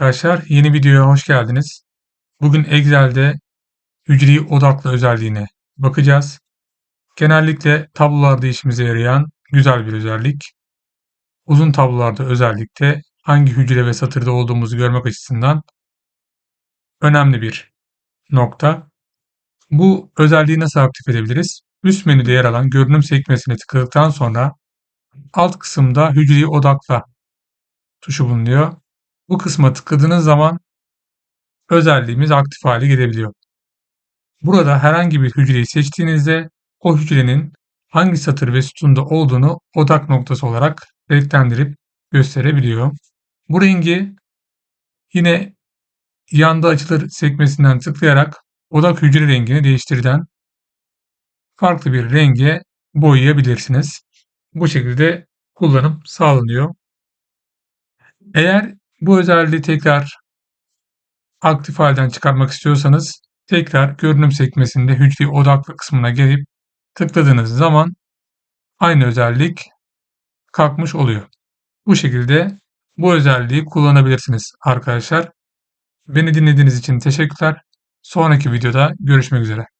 Arkadaşlar yeni videoya hoş geldiniz. Bugün Excel'de hücre odaklı özelliğine bakacağız. Genellikle tablolarda işimize yarayan güzel bir özellik. Uzun tablolarda özellikle hangi hücre ve satırda olduğumuzu görmek açısından önemli bir nokta. Bu özelliği nasıl aktif edebiliriz? Üst menüde yer alan görünüm sekmesine tıkladıktan sonra alt kısımda hücreyi odakla tuşu bulunuyor. Bu kısma tıkladığınız zaman özelliğimiz aktif hale gelebiliyor. Burada herhangi bir hücreyi seçtiğinizde o hücrenin hangi satır ve sütunda olduğunu odak noktası olarak renklendirip gösterebiliyor. Bu rengi yine yanda açılır sekmesinden tıklayarak odak hücre rengini değiştirden farklı bir renge boyayabilirsiniz. Bu şekilde kullanım sağlanıyor. Eğer bu özelliği tekrar aktif halden çıkarmak istiyorsanız tekrar görünüm sekmesinde hücre odaklı kısmına gelip tıkladığınız zaman aynı özellik kalkmış oluyor. Bu şekilde bu özelliği kullanabilirsiniz arkadaşlar. Beni dinlediğiniz için teşekkürler. Sonraki videoda görüşmek üzere.